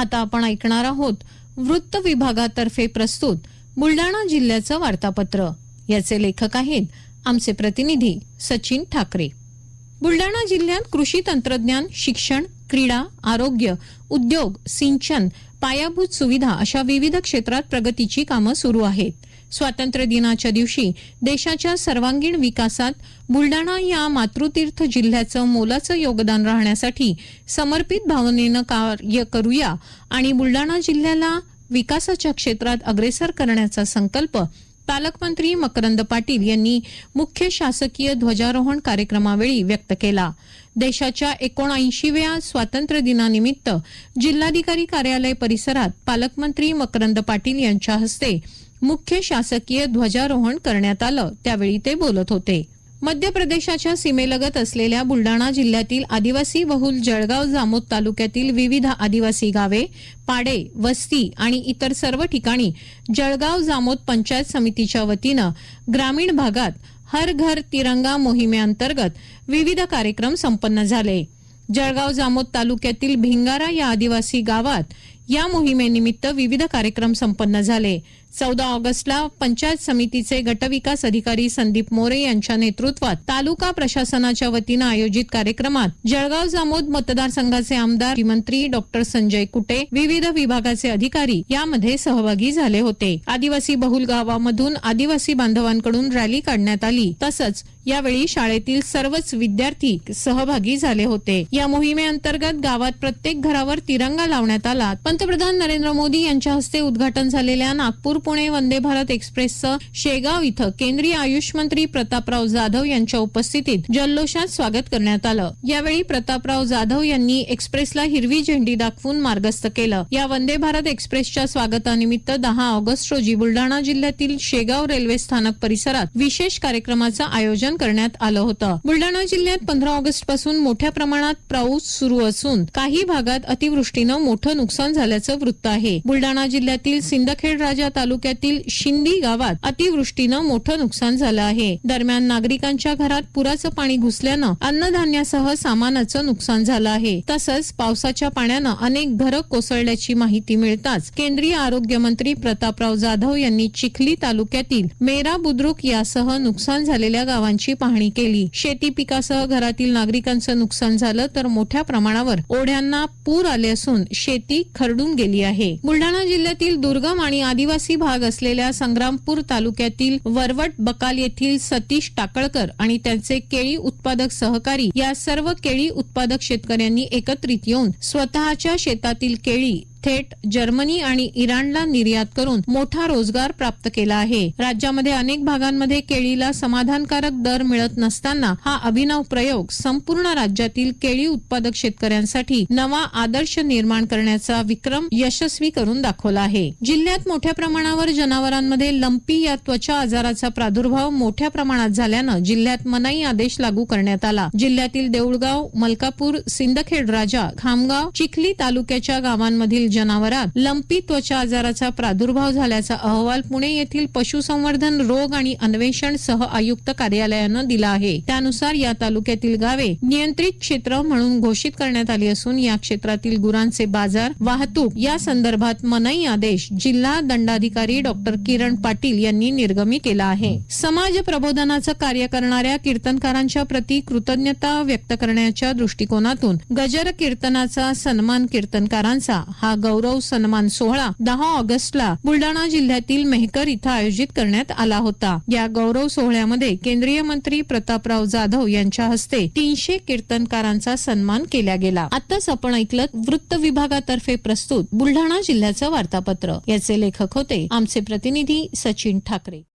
आता आपण ऐकणार आहोत. वृत्त विभागातर्फे प्रस्तुत बुलडाणा जिल्ह्याचं वार्तापत्र. याचे लेखक आहेत आमचे प्रतिनिधी सचिन ठाकरे. बुलडाणा जिल्ह्यात कृषी तंत्रज्ञान शिक्षण क्रीडा आरोग्य उद्योग सिंचन पायाभूत सुविधा अशा विविध क्षेत्रात प्रगतीची कामं सुरू आहेत. स्वातंत्र्य दिनाच्या दिवशी देशाच्या सर्वांगीण विकासात बुलडाणा या मातृतीर्थ जिल्ह्याचं मोलाचं योगदान राहण्यासाठी समर्पित भावनेनं कार्य करूया आणि बुलडाणा जिल्ह्याला विकासाच्या क्षेत्रात अग्रेसर करण्याचा संकल्प पालकमंत्री मकरंद पाटील यांनी मुख्य शासकीय ध्वजारोहण कार्यक्रमावेळी व्यक्त केला. देशाच्या एकोणऐंशीव्या स्वातंत्र्य दिनानिमित्त जिल्हाधिकारी कार्यालय परिसरात पालकमंत्री मकरंद पाटील यांच्या हस्ते मुख्य शासकीय ध्वजारोहण करण्यात आलं. त्यावेळी ते बोलत होते. मध्य प्रदेशाच्या सीमेलगत असलेल्या बुलडाणा जिल्ह्यातील आदिवासी बहुल जळगाव जामोद तालुक्यातील विविध आदिवासी गावे पाडे वस्ती आणि इतर सर्व ठिकाणी जळगाव जामोद पंचायत समितीच्या वतीनं ग्रामीण भागात हर घर तिरंगा मोहिमेअंतर्गत विविध कार्यक्रम संपन्न झाले. जळगाव जामोद तालुक्यातील भिंगारा या आदिवासी गावात या मोहिमेनिमित्त विविध कार्यक्रम संपन्न झाले. चौदा ऑगस्टला पंचायत समितीचे गटविकास अधिकारी संदीप मोरे यांच्या नेतृत्वात तालुका प्रशासनाच्या वतीनं आयोजित कार्यक्रमात जळगाव जामोद मतदारसंघाचे आमदार मंत्री डॉक्टर संजय कुटे विविध विभागाचे अधिकारी यामध्ये सहभागी झाले होते. आदिवासी बहुल गावामधून आदिवासी बांधवांकडून रॅली काढण्यात आली. तसंच यावेळी शाळेतील सर्वच विद्यार्थी सहभागी झाले होते. या मोहिमेअंतर्गत गावात प्रत्येक घरावर तिरंगा लावण्यात आला पण पंतप्रधान नरेंद्र मोदी यांच्या हस्ते उद्घाटन झालेल्या नागपूर पुणे वंदे भारत एक्सप्रेसचं शेगाव इथं केंद्रीय आयुष मंत्री प्रतापराव जाधव यांच्या उपस्थितीत जल्लोषात स्वागत करण्यात आलं. यावेळी प्रतापराव जाधव यांनी एक्सप्रेसला हिरवी झेंडी दाखवून मार्गस्थ केलं. या वंदे भारत एक्सप्रेसच्या स्वागतानिमित्त दहा ऑगस्ट रोजी बुलडाणा जिल्ह्यातील शेगाव रेल्वे स्थानक परिसरात विशेष कार्यक्रमाचं आयोजन करण्यात आलं होतं. बुलडाणा जिल्ह्यात पंधरा ऑगस्टपासून मोठ्या प्रमाणात पाऊस सुरू असून काही भागात अतिवृष्टीनं मोठं नुकसान झालं झाल्याचं वृत्त आहे. बुलडाणा जिल्ह्यातील सिंदखेड राजा तालुक्यातील शिंदी गावात अतिवृष्टीनं मोठं नुकसान झालं आहे. दरम्यान नागरिकांच्या घरात पुराचं पाणी घुसल्यानं अन्नधान्यासह सामानाचं नुकसान झालं आहे. तसंच पावसाच्या पाण्यानं अनेक घरं कोसळल्याची माहिती मिळताच केंद्रीय आरोग्य मंत्री प्रतापराव जाधव यांनी चिखली तालुक्यातील मेरा बुद्रुक यासह नुकसान झालेल्या गावांची पाहणी केली. शेती पिकासह घरातील नागरिकांचं नुकसान झालं तर मोठ्या प्रमाणावर ओढ्यांना पूर आले असून शेती खर खरडून गेली आहे. बुलढाणा जिल्ह्यातील दुर्गम आणि आदिवासी भाग असलेल्या संग्रामपूर तालुक्यातील वरवट बकाल येथील सतीश टाकळकर आणि त्यांचे केळी उत्पादक सहकारी या सर्व केळी उत्पादक शेतकऱ्यांनी एकत्रित येऊन स्वतःच्या शेतातील केळी थेट जर्मनी आणि इराणला निर्यात करून मोठा रोजगार प्राप्त केला आहे. राज्यामध्ये अनेक भागांमध्ये केळीला समाधानकारक दर मिळत नसताना हा अभिनव प्रयोग संपूर्ण राज्यातील केळी उत्पादक शेतकऱ्यांसाठी नवा आदर्श निर्माण करण्याचा विक्रम यशस्वी करून दाखवला आहे. जिल्ह्यात मोठ्या प्रमाणावर जनावरांमध्ये लंपी या त्वचा आजाराचा प्रादुर्भाव मोठ्या प्रमाणात झाल्यानं जिल्ह्यात मनाई आदेश लागू करण्यात आला. जिल्ह्यातील देऊळगाव मलकापूर सिंदखेड राजा खामगाव चिखली तालुक्याच्या गावांमधील जनावरात. लंपी त्वचा आजाराचा प्रादुर्भाव झाल्याचा अहवाल पुणे येथील पशुसंवर्धन रोग आणि अन्वेषण सह आयुक्त कार्यालयानं दिला आहे. त्यानुसार या तालुक्यातील गावे नियंत्रित क्षेत्र म्हणून घोषित करण्यात आली असून या क्षेत्रातील गुरांचे बाजार वाहतूक या संदर्भात मनाई आदेश जिल्हा दंडाधिकारी डॉक्टर किरण पाटील यांनी निर्गमी केला आहे. समाज प्रबोधनाचं कार्य करणाऱ्या कीर्तनकारांच्या प्रती कृतज्ञता व्यक्त करण्याच्या दृष्टिकोनातून गजर कीर्तनाचा सन्मान कीर्तनकारांचा हा गौरव सन्मान सोहळा दहा ऑगस्टला बुलडाणा जिल्ह्यातील मेहकर इथं आयोजित करण्यात आला होता. या गौरव सोहळ्यामध्ये केंद्रीय मंत्री प्रतापराव जाधव यांच्या हस्ते तीनशे कीर्तनकारांचा सन्मान केला गेला. आताच आपण ऐकलं वृत्त विभागातर्फे प्रस्तुत बुलढाणा जिल्ह्याचं वार्तापत्र. याचे लेखक होते आमचे प्रतिनिधी सचिन ठाकरे.